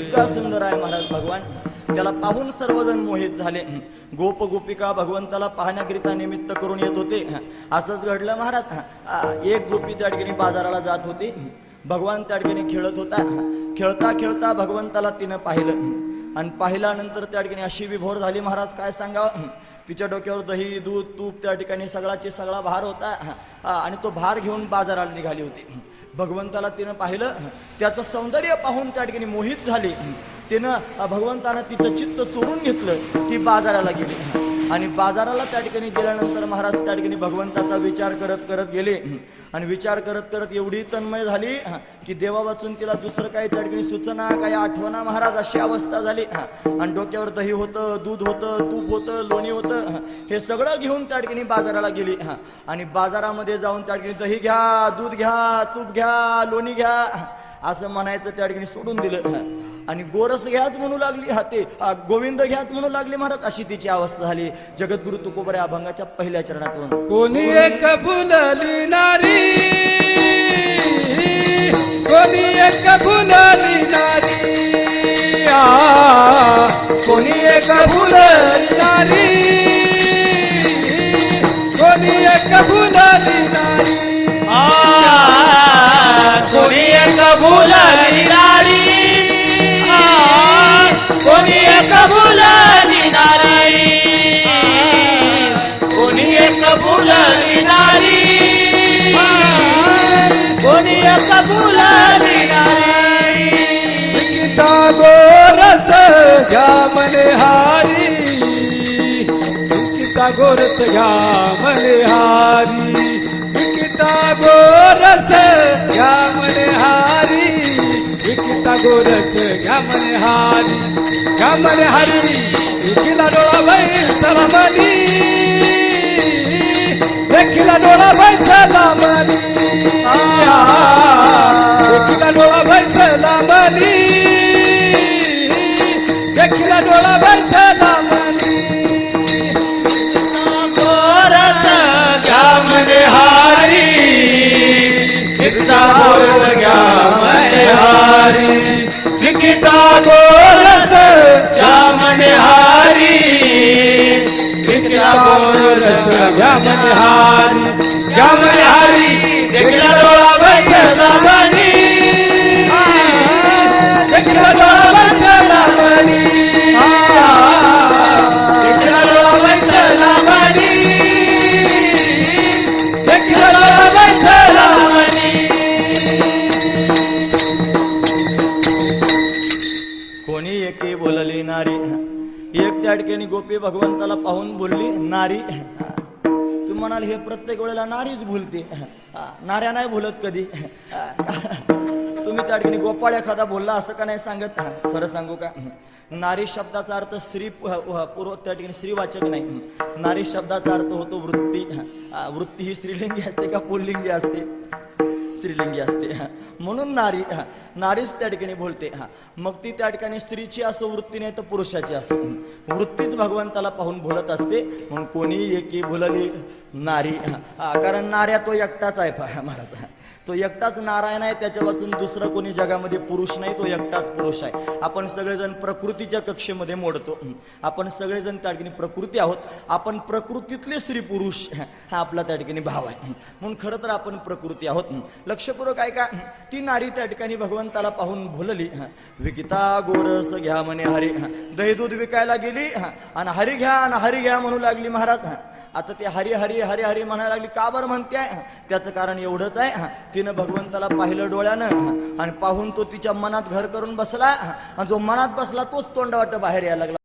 इतका सुंदर आहे महाराज भगवान. त्याला पाहून सर्वजण मोहित झाले. गोप गोपिका भगवंताला पाहण्याकरिता निमित्त करून येत होते. असंच घडलं महाराज. एक गोपी त्या ठिकाणी बाजाराला जात होती. भगवान त्या ठिकाणी खेळत होता. खेळता खेळता भगवंताला तिनं पाहिलं. आणि पाहिल्यानंतर त्या ठिकाणी अशी विभोर झाली. महाराज काय सांगावं? तिच्या डोक्यावर दही दूध तूप त्या ठिकाणी सगळाचे सगळा भार होता. आणि तो भार घेऊन बाजाराला निघाली होती. भगवंताला तिनं पाहिलं. त्याचं सौंदर्य पाहून त्या ठिकाणी मोहित झाली. तिनं भगवंतानं तिचं चित्त चोरून घेतलं ती बाजाराला गेली. आणि बाजाराला त्या ठिकाणी गेल्यानंतर महाराज त्या ठिकाणी भगवंताचा विचार करत करत गेले. आणि विचार करत करत एवढी तन्मय झाली की देवा वाचून तिला दुसरं काही त्या ठिकाणी सूचना काही आठवणा महाराज अशी अवस्था झाली. आणि डोक्यावर दही होतं दूध होतं तूप होतं लोणी होतं हे सगळं घेऊन त्या ठिकाणी बाजाराला गेली. आणि बाजारामध्ये जाऊन त्या ठिकाणी दही घ्या दूध घ्या तूप घ्या लोणी घ्या असं म्हणायचं त्या ठिकाणी सोडून दिलं. आणि गोरस घ्याच म्हणू लागली हा ते आ, गोविंद घ्याच म्हणू लागली महाराज अशी तिची अवस्था झाली. जगद्गुरु तुकोबर या अभंगाच्या पहिल्या चरणातून. कोणी एक फुलली नारी? कोणी एक फुलली नारी? आ, कोणी एक फुलली नारी? कोणी एक फुलली नारी? कोणी एक भुलली नारी? एक भुलली नारी? कोणी एक भुलली नारी? कोणी एक भुलली नारी? गीता घ्या मने हारी. गोरस घ्या. गोरस घ्या म्हणे हारी घ्या म्हणे हरी विकीला डोळा बाई सलामानी देखीला डोळा बाई सलामानी देखीला डोळा बाई सलामानी देखीला डोळा बाई सलामानी गोरस घ्या म्हणे हारी गीता गोरस देखला डोळा बसला देखला डोळा बसला देखला डोळा बसला देखला डोळा बसला कोणी एके बोलली नारी? एक त्या ठिकाणी गोपी भगवंताला पाहून बोलली नारी म्हणाल हे प्रत्येक वेळेला नारीच भुलते. नाऱ्या नाही भुलत कधी. तुम्ही त्या ठिकाणी गोपाळ एखादा बोलला असं का नाही सांगत? खरं सांगू का? नारी शब्दाचा अर्थ स्त्री पूर्व त्या ठिकाणी स्त्रीवाचक नाही. नारी शब्दाचा अर्थ होतो वृत्ती. वृत्ती ही स्त्रीलिंगी असते का पुल्लिंगी असते? स्त्रीलिंगी असते. म्हणून नारी हा नारीच त्या ठिकाणी बोलते हा. मग ती त्या ठिकाणी स्त्रीची असो वृत्ती नाही तर पुरुषाची असो. वृत्तीच भगवंताला पाहून बोलत असते. म्हणून कोणी एकी भुलली नारी हा. कारण नाऱ्या तो एकटाच आहे पहा महाराज. तो एकटाच नारायण आहे त्याच्या वाचून दुसरं कोणी जगामध्ये पुरुष नाही तो एकटाच पुरुष आहे. आपण सगळेजण प्रकृतीच्या कक्षेमध्ये मोडतो. आपण सगळेजण त्या ठिकाणी प्रकृती आहोत. आपण प्रकृतीतले स्त्री पुरुष हा आपला त्या ठिकाणी भाव आहे. म्हणून खरं तर आपण प्रकृती आहोत. लक्षपूर्वक आहे का ती नारी त्या ठिकाणी भगवंताला पाहून भुलली विकिता गोरस घ्या म्हणे हरी. दही दूध विकायला गेली आणि हरी घ्या आणि हरी घ्या म्हणू लागली महाराज. आता ते हरी हरी हरी हरी म्हणायला लागली का बरं म्हणते? त्याचं कारण एवढंच आहे. तिनं भगवंताला पाहिलं डोळ्यानं आणि पाहून तो तिच्या मनात घर करून बसला. आणि जो मनात बसला तोच तोंडावाट बाहेर यायला लागला.